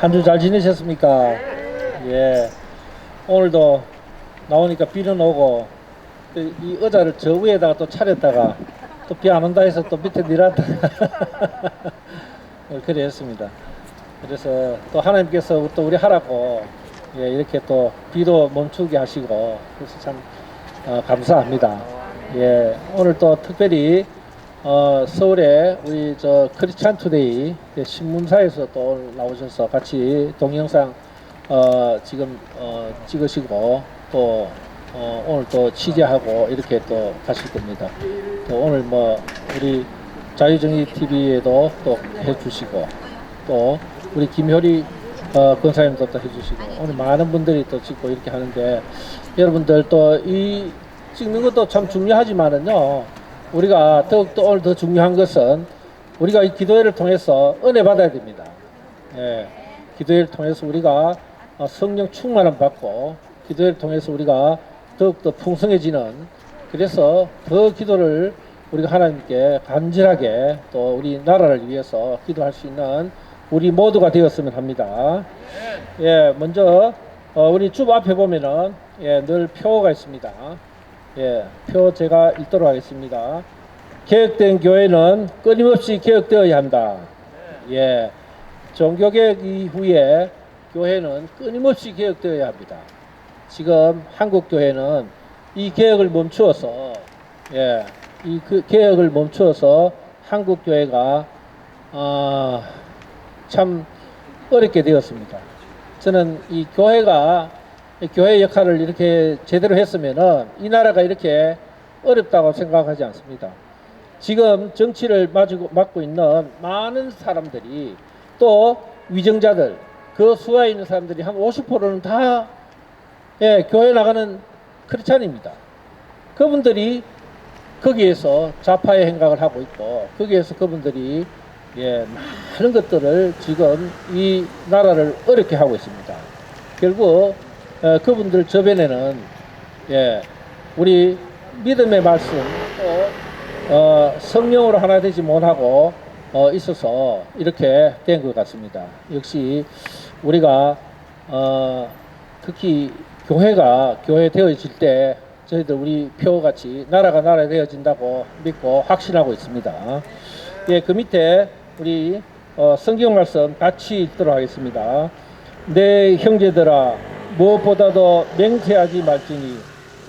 한 주 잘 지내셨습니까? 예. 오늘도 나오니까 비는 오고 또이 의자를 저 위에다가 또 차렸다가 또 비 안 온다 해서 또 밑에 내렸다가 그래 했습니다. 그래서 또 하나님께서 또 우리 하라고 예, 이렇게 또 비도 멈추게 하시고 그래서 참 어, 감사합니다. 예, 오늘 또 특별히 어, 서울에 우리 저 크리스찬 투데이 그 신문사에서 또 나오셔서 같이 동영상 어, 지금 어, 찍으시고 또 어, 오늘 또 취재하고 이렇게 또 가실 겁니다. 또 오늘 뭐 우리 자유정의 TV에도 또 해주시고 또 우리 김효리 어, 권사님도 또 해주시고 오늘 많은 분들이 또 찍고 이렇게 하는데 여러분들 또 이 찍는 것도 참 중요하지만은요 우리가 더욱더 오늘 더 중요한 것은 우리가 이 기도회를 통해서 은혜 받아야 됩니다. 예, 기도회를 통해서 우리가 어, 성령 충만함 받고 기도회를 통해서 우리가 더욱더 풍성해지는 그래서 더 기도를 우리가 하나님께 간절하게 또 우리 나라를 위해서 기도할 수 있는 우리 모두가 되었으면 합니다. 예, 먼저 어, 우리 주 앞에 보면은 예, 늘 표가 있습니다. 예, 표 제가 읽도록 하겠습니다. 개혁된 교회는 끊임없이 개혁되어야 한다. 예, 종교개혁 이후에 교회는 끊임없이 개혁되어야 합니다. 지금 한국 교회는 이 개혁을 멈추어서 예, 이 그 개혁을 멈추어서 한국 교회가 아, 참 어렵게 되었습니다. 저는 이 교회가 이 교회 역할을 이렇게 제대로 했으면은 이 나라가 이렇게 어렵다고 생각하지 않습니다. 지금 정치를 맞고, 맡고 있는 많은 사람들이 또 위정자들 그 수하에 있는 사람들이 한 50%는 다 예, 교회 나가는 크리스찬입니다. 그분들이 거기에서 좌파의 행각을 하고 있고 거기에서 그분들이 예, 많은 것들을 지금 이 나라를 어렵게 하고 있습니다. 결국 어, 그분들 저변에는 예, 우리 믿음의 말씀 또 어, 성령으로 하나 되지 못하고 어, 있어서 이렇게 된 것 같습니다. 역시 우리가 어, 특히 교회가 교회 되어질 때 저희들 우리 표같이 나라가 나라 되어진다고 믿고 확신하고 있습니다. 예, 그 밑에 우리 어, 성경 말씀 같이 읽도록 하겠습니다. 내 형제들아 무엇보다도 맹세하지 말지니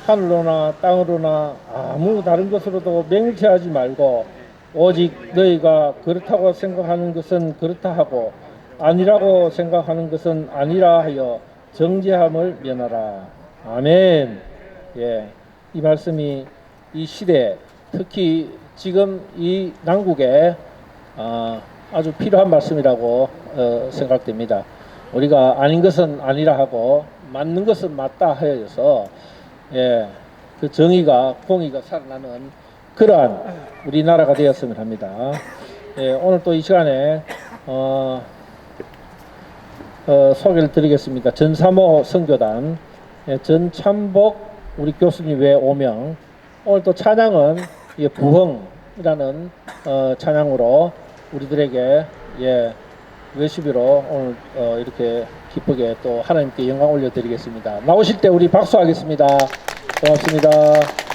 하늘로나 땅으로나 아무 다른 것으로도 맹세하지 말고 오직 너희가 그렇다고 생각하는 것은 그렇다 하고 아니라고 생각하는 것은 아니라 하여 정죄함을 면하라. 아멘. 예, 이 말씀이 이 시대 특히 지금 이 난국에 아, 아주 필요한 말씀이라고 어, 생각됩니다. 우리가 아닌 것은 아니라 하고 맞는 것은 맞다 하여서 예, 그 정의가 공의가 살아나는 그러한 우리나라가 되었으면 합니다. 예, 오늘 또 이 시간에 어, 어, 소개를 드리겠습니다. 전사모 선교단 예, 전참복 우리 교수님 외 5명 오늘 또 찬양은 예, 부흥이라는 어, 찬양으로 우리들에게 예, 외시비로 오늘 어, 이렇게 기쁘게 또 하나님께 영광 올려드리겠습니다. 나오실 때 우리 박수하겠습니다. 고맙습니다.